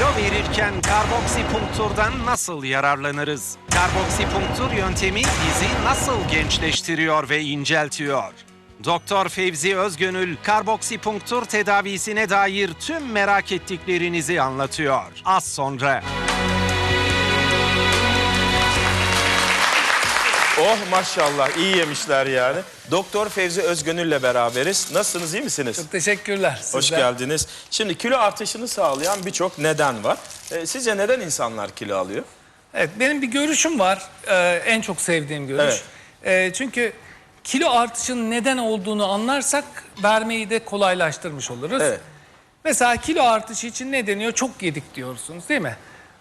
Kilo verirken karboksipunkturdan nasıl yararlanırız? Karboksipunktur yöntemi bizi nasıl gençleştiriyor ve inceltiyor? Doktor Fevzi Özgönül karboksipunktur tedavisine dair tüm merak ettiklerinizi anlatıyor. Az sonra. Oh maşallah iyi yemişler yani. Doktor Fevzi Özgönül'le beraberiz. Nasılsınız iyi misiniz? Çok teşekkürler. Hoş sizler. geldiniz. Şimdi kilo artışını sağlayan birçok neden var. Ee, sizce neden insanlar kilo alıyor? Evet benim bir görüşüm var. Ee, en çok sevdiğim görüş. Evet. Ee, çünkü kilo artışının neden olduğunu anlarsak vermeyi de kolaylaştırmış oluruz. Evet. Mesela kilo artışı için ne deniyor? Çok yedik diyorsunuz değil mi?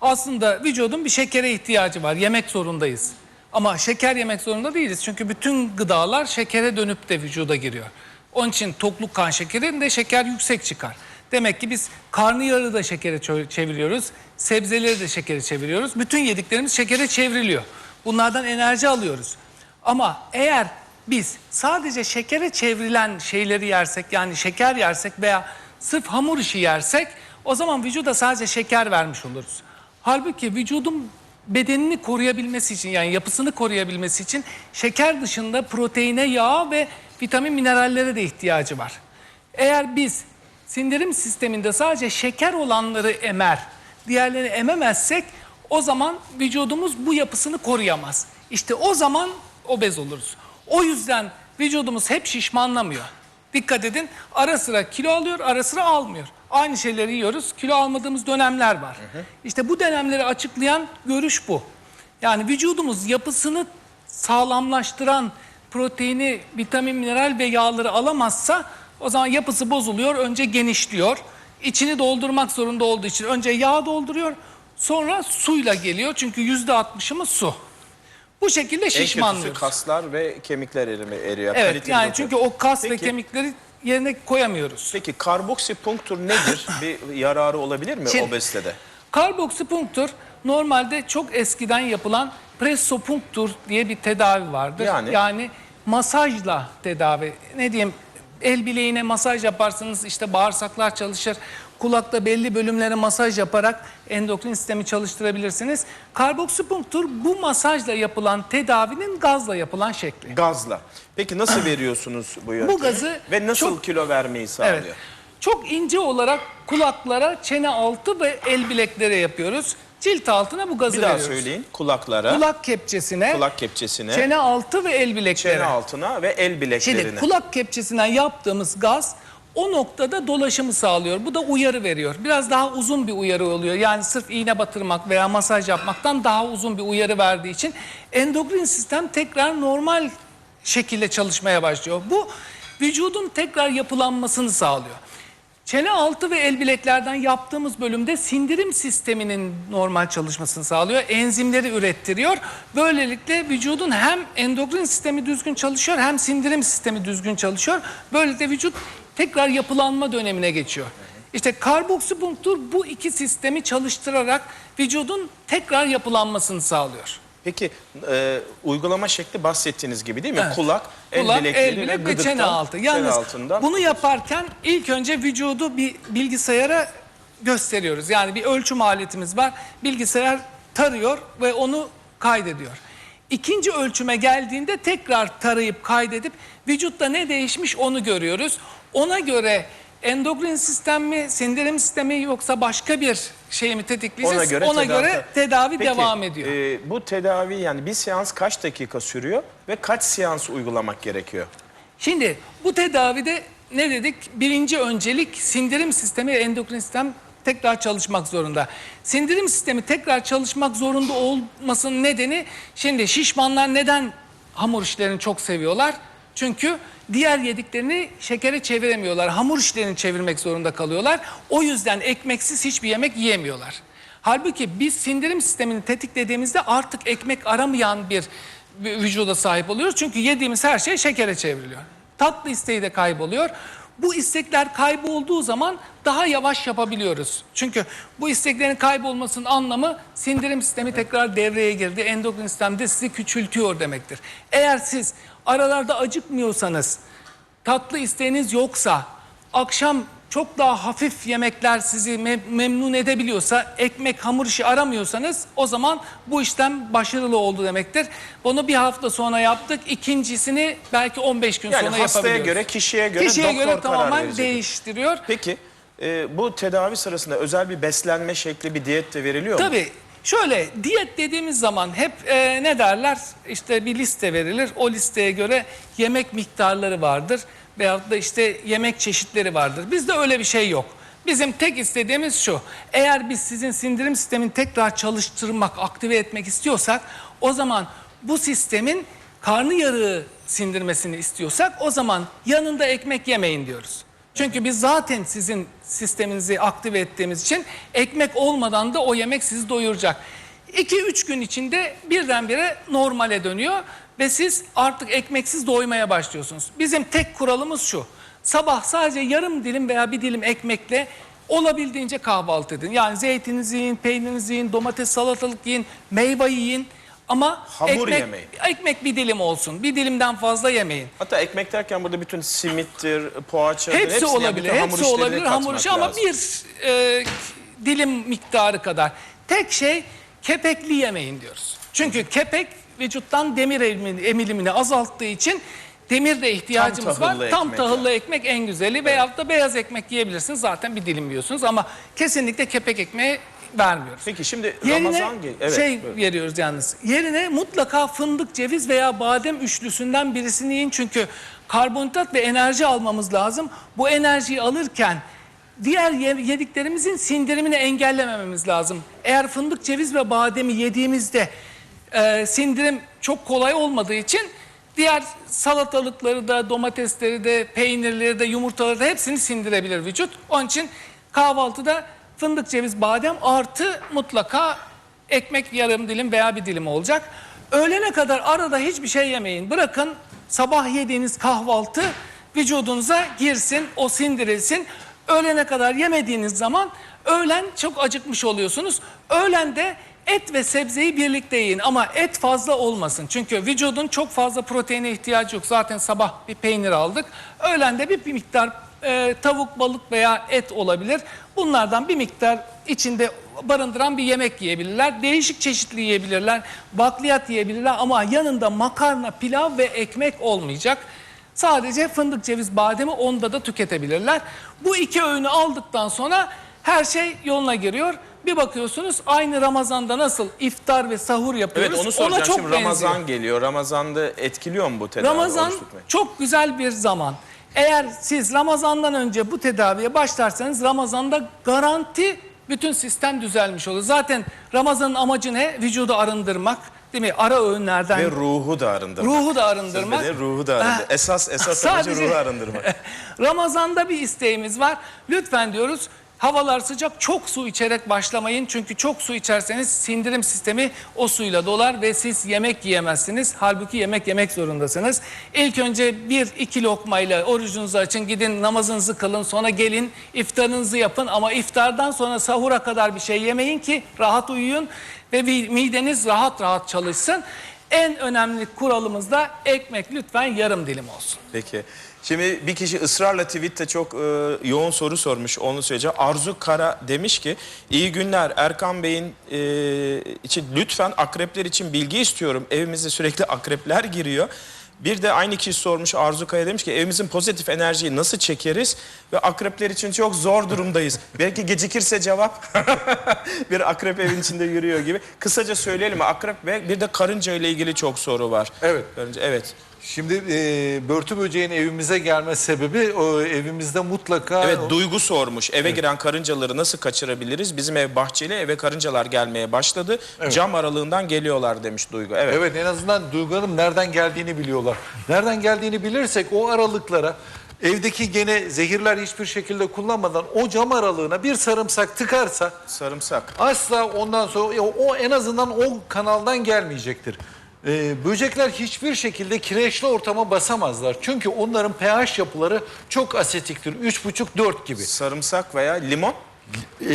Aslında vücudun bir şekere ihtiyacı var. Yemek zorundayız. Ama şeker yemek zorunda değiliz. Çünkü bütün gıdalar şekere dönüp de vücuda giriyor. Onun için tokluk kan şekerinde şeker yüksek çıkar. Demek ki biz karnıyarı da şekere çeviriyoruz. Sebzeleri de şekere çeviriyoruz. Bütün yediklerimiz şekere çevriliyor. Bunlardan enerji alıyoruz. Ama eğer biz sadece şekere çevrilen şeyleri yersek yani şeker yersek veya sırf hamur işi yersek o zaman vücuda sadece şeker vermiş oluruz. Halbuki vücudun bedenini koruyabilmesi için yani yapısını koruyabilmesi için şeker dışında proteine, yağ ve vitamin minerallere de ihtiyacı var. Eğer biz sindirim sisteminde sadece şeker olanları emer, diğerlerini ememezsek o zaman vücudumuz bu yapısını koruyamaz. İşte o zaman obez oluruz. O yüzden vücudumuz hep şişmanlamıyor. Dikkat edin ara sıra kilo alıyor ara sıra almıyor. Aynı şeyleri yiyoruz kilo almadığımız dönemler var. İşte bu dönemleri açıklayan görüş bu. Yani vücudumuz yapısını sağlamlaştıran proteini, vitamin, mineral ve yağları alamazsa o zaman yapısı bozuluyor. Önce genişliyor. İçini doldurmak zorunda olduğu için önce yağ dolduruyor. Sonra suyla geliyor. Çünkü yüzde altmışımız su. Bu şekilde En kötüsü şişmanlıyoruz. kaslar ve kemikler erime, eriyor. Evet Kaliteli yani çünkü o kas ve Peki. kemikleri yerine koyamıyoruz. Peki karboksipunktur nedir? bir yararı olabilir mi Şimdi- obezitede? Karboksipunktur normalde çok eskiden yapılan pressopunktur diye bir tedavi vardır. Yani? Yani masajla tedavi. Ne diyeyim el bileğine masaj yaparsınız işte bağırsaklar çalışır. Kulakta belli bölümlere masaj yaparak endokrin sistemi çalıştırabilirsiniz. Karboksipunktur bu masajla yapılan tedavinin gazla yapılan şekli. Gazla. Peki nasıl veriyorsunuz bu yöntemi? gazı Ve nasıl çok- kilo vermeyi sağlıyor? Evet. Çok ince olarak kulaklara, çene altı ve el bileklere yapıyoruz. Cilt altına bu gazı Bir daha veriyoruz. söyleyin. Kulaklara, kulak, Kulak kepçesine, kepçesine, çene altı ve el bileklere. çene altına ve el bileklerine. Şimdi kulak kepçesinden yaptığımız gaz o noktada dolaşımı sağlıyor. Bu da uyarı veriyor. Biraz daha uzun bir uyarı oluyor. Yani sırf iğne batırmak veya masaj yapmaktan daha uzun bir uyarı verdiği için endokrin sistem tekrar normal şekilde çalışmaya başlıyor. Bu vücudun tekrar yapılanmasını sağlıyor. Çene altı ve el bileklerden yaptığımız bölümde sindirim sisteminin normal çalışmasını sağlıyor. Enzimleri ürettiriyor. Böylelikle vücudun hem endokrin sistemi düzgün çalışıyor hem sindirim sistemi düzgün çalışıyor. Böylelikle vücut tekrar yapılanma dönemine geçiyor. İşte karboksipunktur bu iki sistemi çalıştırarak vücudun tekrar yapılanmasını sağlıyor. Peki e, uygulama şekli bahsettiğiniz gibi değil mi? Evet. Kulak, el Kulak, el bilek ve gıdıktan, çene altı. Yalnız altından. bunu yaparken ilk önce vücudu bir bilgisayara gösteriyoruz. Yani bir ölçüm aletimiz var. Bilgisayar tarıyor ve onu kaydediyor. İkinci ölçüme geldiğinde tekrar tarayıp kaydedip vücutta ne değişmiş onu görüyoruz. Ona göre endokrin sistem mi, sindirim sistemi yoksa başka bir şey mi tetikleyeceğiz? ona göre tedavi, tedavi Peki, devam ediyor. e, bu tedavi yani bir seans kaç dakika sürüyor ve kaç seans uygulamak gerekiyor? Şimdi bu tedavide ne dedik? Birinci öncelik sindirim sistemi ve endokrin sistem tekrar çalışmak zorunda. Sindirim sistemi tekrar çalışmak zorunda olmasının nedeni şimdi şişmanlar neden hamur işlerini çok seviyorlar? Çünkü diğer yediklerini şekere çeviremiyorlar. Hamur işlerini çevirmek zorunda kalıyorlar. O yüzden ekmeksiz hiçbir yemek yiyemiyorlar. Halbuki biz sindirim sistemini tetiklediğimizde artık ekmek aramayan bir vü- vücuda sahip oluyoruz. Çünkü yediğimiz her şey şekere çevriliyor. Tatlı isteği de kayboluyor. Bu istekler kaybolduğu zaman daha yavaş yapabiliyoruz. Çünkü bu isteklerin kaybolmasının anlamı sindirim sistemi tekrar devreye girdi. Endokrin sistem de sizi küçültüyor demektir. Eğer siz aralarda acıkmıyorsanız, tatlı isteğiniz yoksa, akşam çok daha hafif yemekler sizi mem- memnun edebiliyorsa, ekmek hamur işi aramıyorsanız o zaman bu işlem başarılı oldu demektir. Bunu bir hafta sonra yaptık. İkincisini belki 15 gün Yani sonra hastaya yapabiliyoruz. göre, kişiye göre Kişiye doktor göre tamamen verecek. değiştiriyor. Peki e, bu tedavi sırasında özel bir beslenme şekli bir diyet de veriliyor mu? Tabii şöyle diyet dediğimiz zaman hep e, ne derler işte bir liste verilir. O listeye göre yemek miktarları vardır veyahut da işte yemek çeşitleri vardır. Bizde öyle bir şey yok. Bizim tek istediğimiz şu. Eğer biz sizin sindirim sistemini tekrar çalıştırmak, aktive etmek istiyorsak o zaman bu sistemin karnı yarığı sindirmesini istiyorsak o zaman yanında ekmek yemeyin diyoruz. Çünkü biz zaten sizin sisteminizi aktive ettiğimiz için ekmek olmadan da o yemek sizi doyuracak. 2-3 gün içinde birdenbire normale dönüyor ve siz artık ekmeksiz doymaya başlıyorsunuz. Bizim tek kuralımız şu. Sabah sadece yarım dilim veya bir dilim ekmekle olabildiğince kahvaltı edin. Yani zeytininizi yiyin, peynirinizi yiyin, domates, salatalık yiyin, meyve yiyin. Ama Hamur ekmek, yemeyin. ekmek bir dilim olsun. Bir dilimden fazla yemeyin. Hatta ekmek derken burada bütün simittir, poğaçadır Hepsi hepsini, yani olabilir. hamur Hepsi olabilir hamur işi ama lazım. bir e, dilim miktarı kadar. Tek şey kepekli yemeyin diyoruz. Çünkü kepek vücuttan demir emil- emilimini azalttığı için demir de ihtiyacımız tahıllı var. Tam ekmek tahıllı ekmek en güzeli veyahut da beyaz ekmek yiyebilirsiniz. Zaten bir dilim yiyorsunuz ama kesinlikle kepek ekmeği vermiyoruz. Peki şimdi Yerine Ramazan gel- evet, şey buyurun. veriyoruz yalnız. Yerine mutlaka fındık, ceviz veya badem üçlüsünden birisini yiyin. Çünkü karbonhidrat ve enerji almamız lazım. Bu enerjiyi alırken diğer ye- yediklerimizin sindirimini engellemememiz lazım. Eğer fındık, ceviz ve bademi yediğimizde e, sindirim çok kolay olmadığı için diğer salatalıkları da, domatesleri de, peynirleri de, yumurtaları da hepsini sindirebilir vücut. Onun için kahvaltıda fındık, ceviz, badem artı mutlaka ekmek yarım dilim veya bir dilim olacak. Öğlene kadar arada hiçbir şey yemeyin. Bırakın sabah yediğiniz kahvaltı vücudunuza girsin, o sindirilsin. Öğlene kadar yemediğiniz zaman öğlen çok acıkmış oluyorsunuz. Öğlen de et ve sebzeyi birlikte yiyin ama et fazla olmasın. Çünkü vücudun çok fazla proteine ihtiyacı yok. Zaten sabah bir peynir aldık. Öğlen de bir, miktar e, tavuk, balık veya et olabilir. Bunlardan bir miktar içinde barındıran bir yemek yiyebilirler. Değişik çeşitli yiyebilirler. Bakliyat yiyebilirler ama yanında makarna, pilav ve ekmek olmayacak. Sadece fındık, ceviz, bademi onda da tüketebilirler. Bu iki öğünü aldıktan sonra her şey yoluna giriyor. Bir bakıyorsunuz aynı Ramazan'da nasıl iftar ve sahur yapıyoruz. Evet onu soracağım. Ona çok Şimdi benziyor. Ramazan geliyor. Ramazan'da etkiliyor mu bu tedavi? Ramazan çok güzel bir zaman. Eğer siz Ramazan'dan önce bu tedaviye başlarsanız Ramazan'da garanti bütün sistem düzelmiş olur. Zaten Ramazan'ın amacı ne? Vücudu arındırmak, değil mi? Ara öğünlerden. Ve ruhu da arındırmak. Ruhu da arındırmak. Sözde de ruhu da arındırmak. Esas esas amacı Sadece- ruhu arındırmak. Ramazan'da bir isteğimiz var. Lütfen diyoruz havalar sıcak çok su içerek başlamayın. Çünkü çok su içerseniz sindirim sistemi o suyla dolar ve siz yemek yiyemezsiniz. Halbuki yemek yemek zorundasınız. İlk önce bir iki lokmayla orucunuzu açın gidin namazınızı kılın sonra gelin iftarınızı yapın. Ama iftardan sonra sahura kadar bir şey yemeyin ki rahat uyuyun ve mi- mideniz rahat rahat çalışsın. En önemli kuralımız da ekmek lütfen yarım dilim olsun. Peki. Şimdi bir kişi ısrarla tweette çok e, yoğun soru sormuş onu söyleyeceğim. Arzu Kara demiş ki iyi günler Erkan Bey'in e, için lütfen akrepler için bilgi istiyorum. Evimize sürekli akrepler giriyor. Bir de aynı kişi sormuş Arzu Kaya demiş ki evimizin pozitif enerjiyi nasıl çekeriz ve akrepler için çok zor durumdayız. Belki gecikirse cevap bir akrep evin içinde yürüyor gibi. Kısaca söyleyelim akrep ve bir de karınca ile ilgili çok soru var. Evet. Karınca, evet. Şimdi e, börtü böceğin evimize gelme sebebi o evimizde mutlaka Evet Duygu sormuş. Eve giren karıncaları nasıl kaçırabiliriz? Bizim ev bahçeli eve karıncalar gelmeye başladı. Cam aralığından geliyorlar demiş Duygu. Evet. Evet en azından Duygu Hanım nereden geldiğini biliyorlar. Nereden geldiğini bilirsek o aralıklara evdeki gene zehirler hiçbir şekilde kullanmadan o cam aralığına bir sarımsak tıkarsa Sarımsak. asla ondan sonra o en azından o kanaldan gelmeyecektir. Ee, böcekler hiçbir şekilde kireçli ortama basamazlar. Çünkü onların pH yapıları çok asetiktir. 3,5-4 gibi. Sarımsak veya limon. E,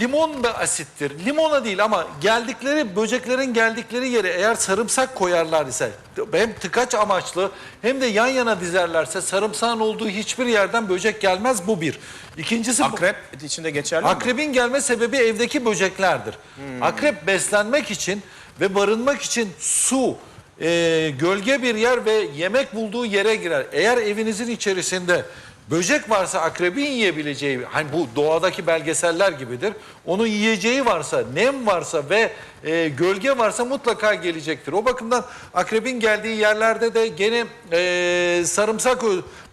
limon da asittir. Limona değil ama geldikleri böceklerin geldikleri yere eğer sarımsak koyarlar ise hem tıkaç amaçlı hem de yan yana dizerlerse sarımsağın olduğu hiçbir yerden böcek gelmez bu bir. İkincisi Akrep içinde geçerli mi? Akrebin gelme sebebi evdeki böceklerdir. Akrep beslenmek için ve barınmak için su, e, gölge bir yer ve yemek bulduğu yere girer. Eğer evinizin içerisinde böcek varsa akrebin yiyebileceği, hani bu doğadaki belgeseller gibidir. Onun yiyeceği varsa, nem varsa ve e, gölge varsa mutlaka gelecektir. O bakımdan akrebin geldiği yerlerde de gene e, sarımsak...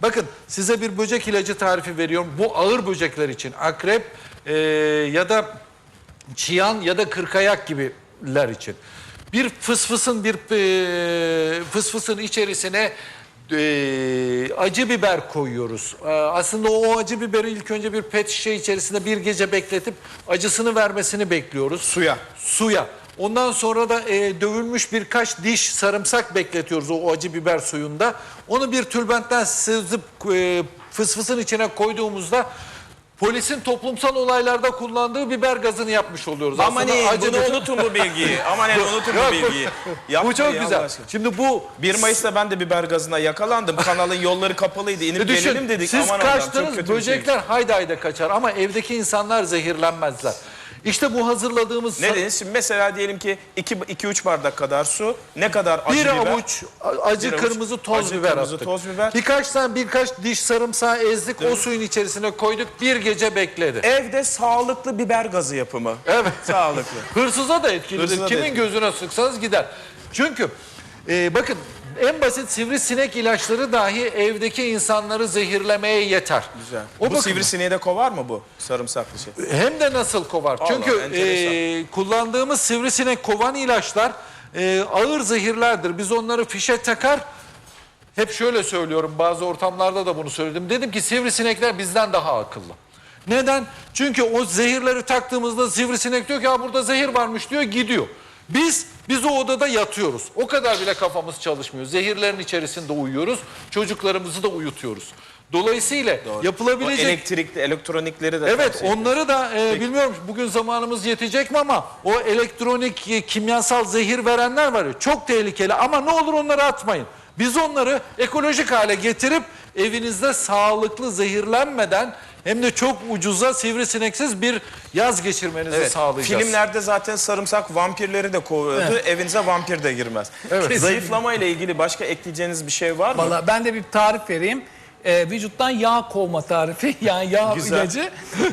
Bakın size bir böcek ilacı tarifi veriyorum. Bu ağır böcekler için akrep e, ya da çiyan ya da kırkayak gibiler için. Bir fısfısın bir e, fısfısın içerisine e, acı biber koyuyoruz. E, aslında o acı biberi ilk önce bir pet şişe içerisinde bir gece bekletip acısını vermesini bekliyoruz. Suya. Suya. Ondan sonra da e, dövülmüş birkaç diş sarımsak bekletiyoruz o acı biber suyunda. Onu bir tülbentten sızıp e, fısfısın içine koyduğumuzda polisin toplumsal olaylarda kullandığı biber gazını yapmış oluyoruz. Aman iyi acı bunu unutun bu bilgiyi. Aman iyi unutun bu bilgiyi. Yapma bu çok ya güzel. Aşkına. Şimdi bu 1 Mayıs'ta ben de biber gazına yakalandım. Kanalın yolları kapalıydı. İnip E düşün, gelelim dedik. siz Aman kaçtınız bir şey. böcekler haydi haydi kaçar ama evdeki insanlar zehirlenmezler. İşte bu hazırladığımız Ne dediniz? Şimdi mesela diyelim ki 2-3 bardak kadar su. Ne kadar acı bir biber? avuç acı Bir avuç kırmızı toz acı biber kırmızı attık. toz biber. Birkaç tane birkaç diş sarımsağı ezdik o suyun içerisine koyduk bir gece bekledi. Evde sağlıklı biber gazı yapımı. Evet. Sağlıklı. Hırsıza da etkilidir. Hırsıza da Kimin etkili. gözüne sıksanız gider. Çünkü e, bakın en basit sivrisinek ilaçları dahi evdeki insanları zehirlemeye yeter. Güzel. O bu bakımdan- sivrisineği de kovar mı bu sarımsaklı şey? Hem de nasıl kovar? Allah, Çünkü enteresan. e, kullandığımız sivrisinek kovan ilaçlar e, ağır zehirlerdir. Biz onları fişe takar. Hep şöyle söylüyorum bazı ortamlarda da bunu söyledim. Dedim ki sivrisinekler bizden daha akıllı. Neden? Çünkü o zehirleri taktığımızda sivrisinek diyor ki ya burada zehir varmış diyor gidiyor. Biz biz o odada yatıyoruz. O kadar bile kafamız çalışmıyor. Zehirlerin içerisinde uyuyoruz. Çocuklarımızı da uyutuyoruz. Dolayısıyla O yapılabilecek elektrikli, elektronikleri de Evet onları da e, bilmiyorum bugün zamanımız yetecek mi ama o elektronik e, kimyasal zehir verenler var ya çok tehlikeli ama ne olur onları atmayın. Biz onları ekolojik hale getirip evinizde sağlıklı zehirlenmeden hem de çok ucuza sivrisineksiz bir yaz geçirmenizi Evet, sağlayacağız. filmlerde zaten sarımsak vampirleri de kovuyordu. Evinize vampir de girmez. Evet. Zayıflama ile ilgili başka ekleyeceğiniz bir şey var mı? Valla ben de bir tarif vereyim. Ee, vücuttan yağ kovma tarifi yani yağ Güzel. ilacı.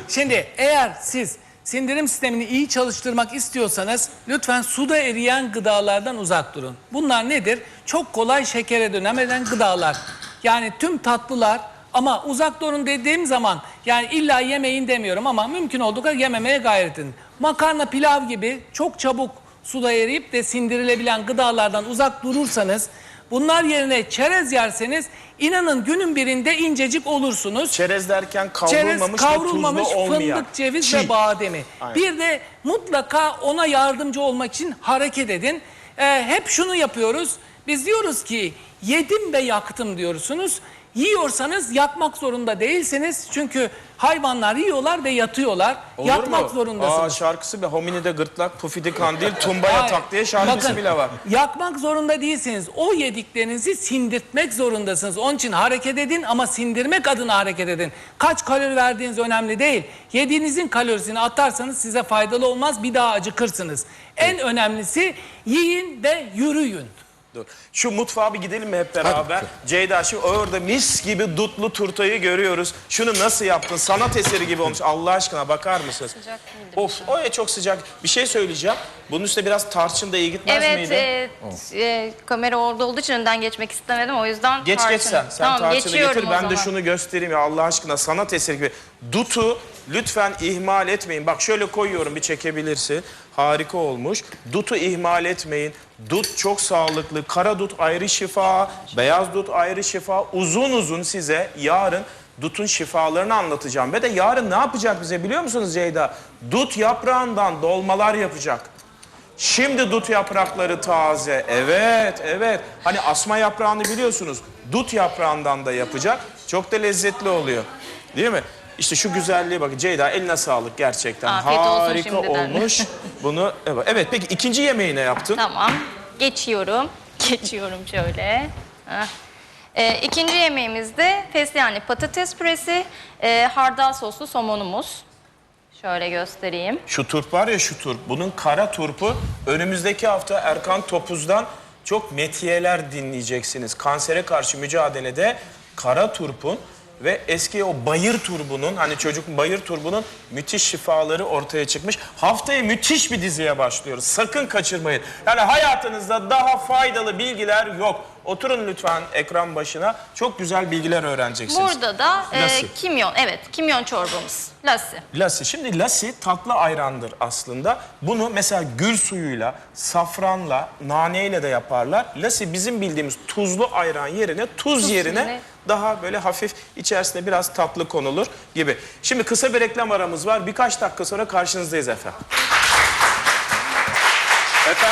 Şimdi eğer siz sindirim sistemini iyi çalıştırmak istiyorsanız lütfen suda eriyen gıdalardan uzak durun. Bunlar nedir? Çok kolay şekere dönemeden gıdalar. Yani tüm tatlılar ama uzak durun dediğim zaman yani illa yemeyin demiyorum ama mümkün olduğu kadar yememeye gayret edin. Makarna, pilav gibi çok çabuk suda eriyip de sindirilebilen gıdalardan uzak durursanız Bunlar yerine çerez yerseniz inanın günün birinde incecik olursunuz. Çerez derken Çerez kavrulmamış, kavrulmamış ve tuzlu olmayan. fındık, ceviz Çiğ. ve bademi. Aynen. Bir de mutlaka ona yardımcı olmak için hareket edin. Ee, hep şunu yapıyoruz. Biz diyoruz ki yedim ve yaktım diyorsunuz. Yiyorsanız yakmak zorunda değilsiniz. Çünkü hayvanlar yiyorlar ve yatıyorlar. Olur yakmak mu? Aa, zorundasınız. şarkısı bir hominide gırtlak, pufidi kandil, tumbaya Hayır. tak diye şarkısı Bakın, bile var. Yakmak zorunda değilsiniz. O yediklerinizi sindirtmek zorundasınız. Onun için hareket edin ama sindirmek adına hareket edin. Kaç kalori verdiğiniz önemli değil. Yediğinizin kalorisini atarsanız size faydalı olmaz. Bir daha acıkırsınız. En önemlisi yiyin ve yürüyün. Dur. Şu mutfağa bir gidelim mi hep beraber? Ceyda şu orada mis gibi dutlu turtayı görüyoruz. Şunu nasıl yaptın? Sanat eseri gibi olmuş. Allah aşkına bakar mısınız? Sıcak mıydı? Of o ya çok sıcak. Bir şey söyleyeceğim. Bunun üstüne biraz tarçın da iyi gitmez Evet, miydi? e, e, kamera orada olduğu için önden geçmek istemedim. O yüzden Geç geç tarçın- sen. Sen tamam, tarçını geçiyorum getir. Ben de şunu göstereyim ya Allah aşkına sanat eseri gibi. Dutu lütfen ihmal etmeyin. Bak şöyle koyuyorum bir çekebilirsin. Harika olmuş. Dutu ihmal etmeyin. Dut çok sağlıklı. Kara dut ayrı şifa, beyaz dut ayrı şifa. Uzun uzun size yarın dutun şifalarını anlatacağım. Ve de yarın ne yapacak bize biliyor musunuz Ceyda? Dut yaprağından dolmalar yapacak. Şimdi dut yaprakları taze. Evet, evet. Hani asma yaprağını biliyorsunuz. Dut yaprağından da yapacak. Çok da lezzetli oluyor. Değil mi? İşte şu güzelliğe bakın Ceyda eline sağlık gerçekten. Afiyet olsun Harika şimdiden. olmuş. Bunu evet. evet peki ikinci yemeği ne yaptın? Tamam. Geçiyorum. Geçiyorum şöyle. Heh. Ee, ikinci yemeğimiz de fesleğenli patates püresi, e, hardal soslu somonumuz. Şöyle göstereyim. Şu turp var ya şu turp. Bunun kara turpu önümüzdeki hafta Erkan Topuz'dan çok metiyeler dinleyeceksiniz. Kansere karşı mücadelede kara turpun ve eski o bayır turbunun hani çocuk bayır turbunun müthiş şifaları ortaya çıkmış. Haftaya müthiş bir diziye başlıyoruz. Sakın kaçırmayın. Yani hayatınızda daha faydalı bilgiler yok. Oturun lütfen ekran başına. Çok güzel bilgiler öğreneceksiniz. Burada da e, Lassi. kimyon, evet kimyon çorbamız. Lassi. Lassi. Şimdi lassi tatlı ayrandır aslında. Bunu mesela gül suyuyla, safranla, naneyle de yaparlar. Lassi bizim bildiğimiz tuzlu ayran yerine tuz, yerine yerine- daha böyle hafif içerisine biraz tatlı konulur gibi. Şimdi kısa bir reklam aramız var. Birkaç dakika sonra karşınızdayız efendim.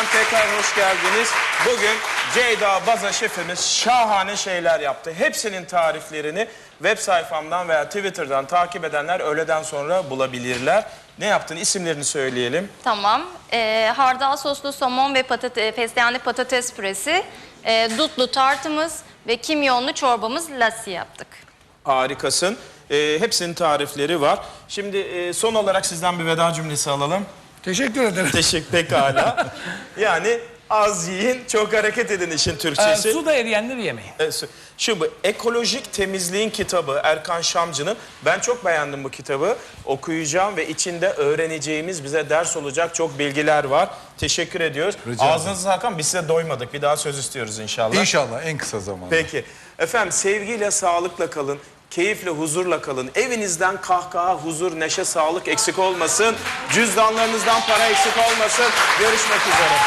Efendim tekrar hoş geldiniz. Bugün Ceyda Baza şefimiz şahane şeyler yaptı. Hepsinin tariflerini web sayfamdan veya Twitter'dan takip edenler öğleden sonra bulabilirler. Ne yaptın? İsimlerini söyleyelim. Tamam. Ee, hardal soslu somon ve patate, fesleğenli patates püresi, e, dutlu tartımız ve kimyonlu çorbamız lassi yaptık. Harikasın. Ee, hepsinin tarifleri var. Şimdi e, son olarak sizden bir veda cümlesi alalım. Teşekkür ederim. Teşekkür pekala. yani az yiyin, çok hareket edin işin Ee, Türkçesi. suda eriyenleri yemeyin. E, su- Şu bu ekolojik temizliğin kitabı Erkan Şamcı'nın. Ben çok beğendim bu kitabı. Okuyacağım ve içinde öğreneceğimiz bize ders olacak çok bilgiler var. Teşekkür ediyoruz. Rica. Ağzınıza Hakan biz size doymadık. Bir daha söz istiyoruz inşallah. İnşallah en kısa zamanda. Peki. Efendim sevgiyle, sağlıkla kalın. Keyifle, huzurla kalın. Evinizden kahkaha, huzur, neşe, sağlık eksik olmasın. Cüzdanlarınızdan para eksik olmasın. Görüşmek üzere.